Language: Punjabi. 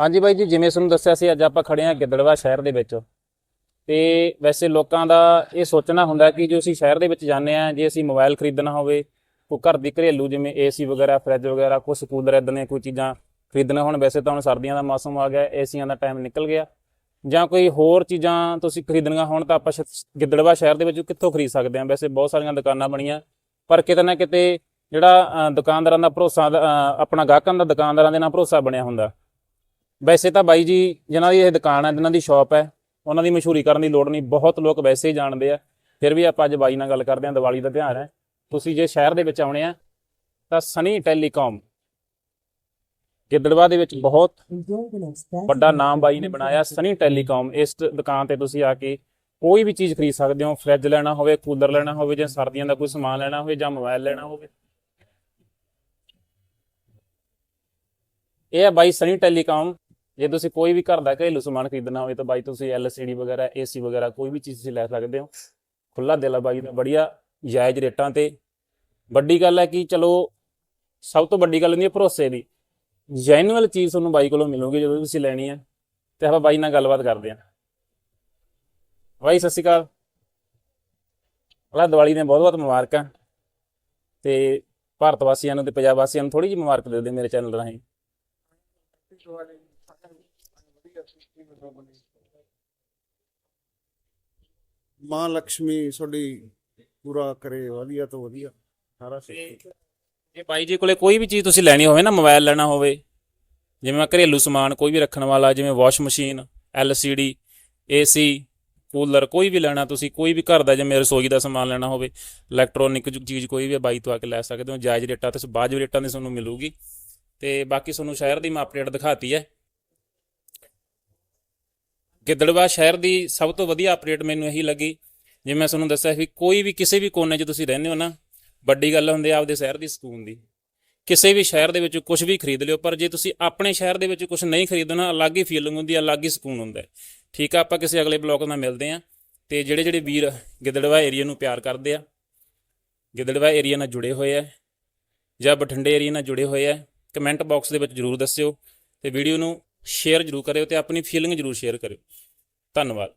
ਹਾਂਜੀ ਬਾਈ ਜੀ, ਜਿਵੇਂ ਤੁਹਾਨੂੰ ਦੱਸਿਆ ਸੀ, ਅੱਜ ਆਪਾਂ ਖੜੇ ਹਾਂ ਗਿੱਦੜਵਾ ਸ਼ਹਿਰ ਦੇ ਵਿੱਚ। ਤੇ ਵੈਸੇ ਲੋਕਾਂ ਦਾ ਇਹ ਸੋਚਣਾ ਹੁੰਦਾ ਕਿ ਜੋ ਅਸੀਂ ਸ਼ਹਿਰ ਦੇ ਵਿੱਚ ਜਾਂਦੇ ਆ ਜੇ ਅਸੀਂ ਮੋਬਾਈਲ ਖਰੀਦਣਾ ਹੋਵੇ, ਕੋਈ ਘਰ ਦੀ ਘਰੇਲੂ ਜਿਵੇਂ ਏਸੀ ਵਗੈਰਾ, ਫਰਿੱਜ ਵਗੈਰਾ ਕੁਝ ਕੂਲਰ ਇਦਾਂ ਦੀਆਂ ਕੋਈ ਚੀਜ਼ਾਂ ਖਰੀਦਣਾ ਹੁਣ, ਵੈਸੇ ਤਾਂ ਹੁਣ ਸਰਦੀਆਂ ਦਾ ਮੌਸਮ ਆ ਗਿਆ, ਏਸੀਆਂ ਦਾ ਟਾਈਮ ਨਿਕਲ ਗਿਆ। ਜਾਂ ਕੋਈ ਹੋਰ ਚੀਜ਼ਾਂ ਤੁਸੀਂ ਖਰੀਦਣੀਆਂ ਹੋਣ ਤਾਂ ਆਪਾਂ ਸ਼- ਗਿੱਦੜਵਾ ਸ਼ਹਿਰ ਦੇ ਵਿੱਚ ਕਿੱਥੋਂ ਖਰੀਦ ਸਕਦੇ ਹਾਂ? ਵੈਸੇ ਬਹੁਤ ਸਾਰੀਆਂ ਦੁਕਾਨਾਂ ਬਣੀਆਂ, ਪਰ ਕਿਤੇ ਨਾ ਕਿਤੇ ਜਿਹੜਾ ਦੁਕਾਨਦਾਰਾਂ ਦਾ ਭਰੋਸਾ ਆਪਣਾ ਗਾਹਕਾਂ ਦਾ ਦੁਕਾਨਦਾਰਾਂ ਦੇ ਨਾਲ ਭਰੋਸਾ ਬਣਿਆ ਹੁੰਦਾ। ਵੈਸੇ ਤਾਂ ਬਾਈ ਜੀ, ਜਿਨ੍ਹਾਂ ਦੀ ਇਹ ਦੁਕਾਨ ਹੈ, ਜਿਨ੍ਹਾਂ ਦੀ ਸ਼ਾਪ ਹੈ, ਉਹਨਾਂ ਦੀ ਮਸ਼ਹੂਰੀ ਕਰਨ ਦੀ ਲੋੜ ਨਹੀਂ, ਬਹੁਤ ਲੋਕ ਵੈਸੇ ਹੀ ਜਾਣਦੇ ਆ। ਫਿਰ ਵੀ ਆਪਾਂ ਅੱਜ ਬਾਈ ਨਾਲ ਗੱਲ ਕਰਦੇ ਹਾਂ, ਦੀਵਾਲੀ ਦਾ ਤਿਉਹਾਰ ਹੈ। ਤੁਸੀਂ ਜੇ ਸ਼ਹਿਰ ਦੇ ਵਿੱਚ ਆਉਣੇ ਆ, ਤਾਂ ਸਨੀ ਟੈਲੀਕਾਮ। ਗਿੱਦੜਵਾ ਦੇ ਵਿੱਚ ਬਹੁਤ ਵੱਡਾ ਨਾਮ ਬਾਈ ਨੇ ਬਣਾਇਆ, ਸਨੀ ਟੈਲੀਕਾਮ। ਇਸ ਦੁਕਾਨ ਤੇ ਤੁਸੀਂ ਆ ਕੇ ਕੋਈ ਵੀ ਚੀਜ਼ ਖਰੀਦ ਸਕਦੇ ਹੋ, ਫਰਿੱਜ ਲੈਣਾ ਹੋਵੇ, ਕੂਲਰ ਲੈਣਾ ਹੋਵੇ, ਜਾਂ ਸਰਦੀਆਂ ਦਾ ਕੋਈ ਸਮਾਨ ਲੈਣਾ ਹੋਵੇ, ਜਾਂ ਮੋਬਾਈਲ ਲੈਣਾ ਹੋਵੇ। ਇਹ ਹੈ ਬਾਈ ਸਨੀ ਟੈਲੀਕਾਮ। ਜੇ ਤੁਸੀਂ ਕੋਈ ਵੀ ਘਰ ਦਾ ਘਰੇਲੂ ਸਮਾਨ ਖਰੀਦਣਾ ਹੋਵੇ ਤਾਂ ਬਾਈ ਤੁਸੀਂ LCD ਵਗੈਰਾ AC ਵਗੈਰਾ, ਕੋਈ ਵੀ ਚੀਜ਼ ਤੁਸੀਂ ਲੈ ਸਕਦੇ ਹੋ। ਖੁੱਲਾ ਦਿਲ ਆ ਬਾਈ ਦਾ ਬੜੀਆ ਜਾਇਜ਼ ਰੇਟਾਂ ਤੇ। ਵੱਡੀ ਗੱਲ ਹੈ ਕਿ ਚਲੋ, ਸਭ ਤੋਂ ਵੱਡੀ ਗੱਲ ਹੁੰਦੀ ਹੈ ਭਰੋਸੇ ਦੀ। ਜੈਨੂਅਲ ਚੀਜ਼ ਤੁਹਾਨੂੰ ਬਾਈ ਕੋਲੋਂ ਮਿਲੂਗੀ ਜਦੋਂ ਤੁਸੀਂ ਲੈਣੀ ਹੈ। ਤੇ ਆਪਾਂ ਬਾਈ ਨਾਲ ਗੱਲਬਾਤ ਕਰਦੇ ਹਾਂ। ਬਾਈ, ਸਤਿ ਸ਼੍ਰੀ ਅਕਾਲ। ਪਹਿਲਾਂ ਦੀਵਾਲੀ ਦੀਆਂ ਬਹੁਤ ਬਹੁਤ ਮੁਬਾਰਕਾਂ। ਤੇ ਭਾਰਤ ਵਾਸੀਆਂ ਨੂੰ ਤੇ ਪੰਜਾਬ ਵਾਸੀਆਂ ਨੂੰ ਥੋੜੀ ਜਿਹੀ ਮੁਬਾਰਕ ਦੇ ਦਿਓ ਮੇਰੇ ਚੈਨਲ ਰਾਹੀਂ। ਮਾਂ ਲక్ష్ਮੀ ਤੁਹਾਡੀ ਪੂਰਾ ਕਰੇ, ਵਧੀਆ ਤੋਂ ਵਧੀਆ, ਸਾਰਾ ਸਿੱਖ ਜੇ ਬਾਈ ਜੀ ਕੋਲੇ ਕੋਈ ਵੀ ਚੀਜ਼ ਤੁਸੀਂ ਲੈਣੀ ਹੋਵੇ ਨਾ, ਮੋਬਾਈਲ ਲੈਣਾ ਹੋਵੇ, ਜਿਵੇਂ ਮੈਂ ਘਰੇਲੂ ਸਮਾਨ ਕੋਈ ਵੀ ਰੱਖਣ ਵਾਲਾ, ਜਿਵੇਂ wash machine LCD AC cooler, ਕੋਈ ਵੀ ਲੈਣਾ ਤੁਸੀਂ, ਕੋਈ ਵੀ ਘਰ ਦਾ ਜਿਵੇਂ ਰਸੋਈ ਦਾ ਸਮਾਨ ਲੈਣਾ ਹੋਵੇ, ਇਲੈਕਟ੍ਰੋਨਿਕ ਚੀਜ਼ ਕੋਈ ਵੀ ਬਾਈ ਤੋਂ ਆ ਕੇ ਲੈ ਸਕਦੇ ਹੋ, ਜਾਇਜ਼ ਰੇਟਾਂ ਤੇ ਬਾਜਬ ਰੇਟਾਂ ਦੀ ਤੁਹਾਨੂੰ ਮਿਲੂਗੀ। ਤੇ ਬਾਕੀ ਤੁਹਾਨੂੰ ਸ਼ਹਿਰ ਦੀ ਮੈਂ ਅਪਡੇਟ ਦਿਖਾਤੀ ਹੈ। ਗਿੱਦੜਵਾ ਸ਼ਹਿਰ ਦੀ ਸਭ ਤੋਂ ਵਧੀਆ ਅਪਡੇਟ ਮੈਨੂੰ ਇਹੀ ਲੱਗੀ। ਜਿਵੇਂ ਮੈਂ ਤੁਹਾਨੂੰ ਦੱਸਿਆ ਵੀ ਕੋਈ ਵੀ ਕਿਸੇ ਵੀ ਕੋਨੇ 'ਚ ਤੁਸੀਂ ਰਹਿੰਦੇ ਹੋ ਨਾ, ਵੱਡੀ ਗੱਲ ਹੁੰਦੀ ਆ ਆਪਦੇ ਸ਼ਹਿਰ ਦੀ ਸਕੂਨ ਦੀ। ਕਿਸੇ ਵੀ ਸ਼ਹਿਰ ਦੇ ਵਿੱਚ ਕੁਝ ਵੀ ਖਰੀਦ ਲਿਓ, ਪਰ ਜੇ ਤੁਸੀਂ ਆਪਣੇ ਸ਼ਹਿਰ ਦੇ ਵਿੱਚ ਕੁਝ ਨਹੀਂ ਖਰੀਦਣਾ, ਅਲੱਗ ਹੀ ਫੀਲਿੰਗ ਹੁੰਦੀ ਹੈ ਅਲੱਗ ਹੀ ਸਕੂਨ ਹੁੰਦਾ ਹੈ। ਠੀਕ ਆ, ਆਪਾਂ ਕਿਸੇ ਅਗਲੇ ਬਲੌਗ ਨਾਲ ਮਿਲਦੇ ਆਂ ਤੇ ਜਿਹੜੇ ਜਿਹੜੇ ਵੀਰ ਗਿੱਦੜਵਾ ਏਰੀਆ ਨੂੰ ਪਿਆਰ ਕਰਦੇ ਆ, ਗਿੱਦੜਵਾ ਏਰੀਆ ਨਾਲ ਜੁੜੇ ਹੋਏ ਆ ਜਾਂ ਬਠਿੰਡੇ ਏਰੀਆ ਨਾਲ ਜੁੜੇ ਹੋਏ ਆ ਕਮੈਂਟ ਬਾਕਸ ਦੇ ਵਿੱਚ ਜਰੂਰ ਦੱਸਿਓ ਤੇ ਵੀਡੀਓ ਨੂੰ ਸ਼ੇਅਰ ਜਰੂਰ ਕਰਿਓ ਤੇ ਆਪਣੀ ਫੀਲਿੰਗ ਜਰੂਰ ਸ਼ੇਅਰ ਕਰਿਓ। ਧੰਨਵਾਦ।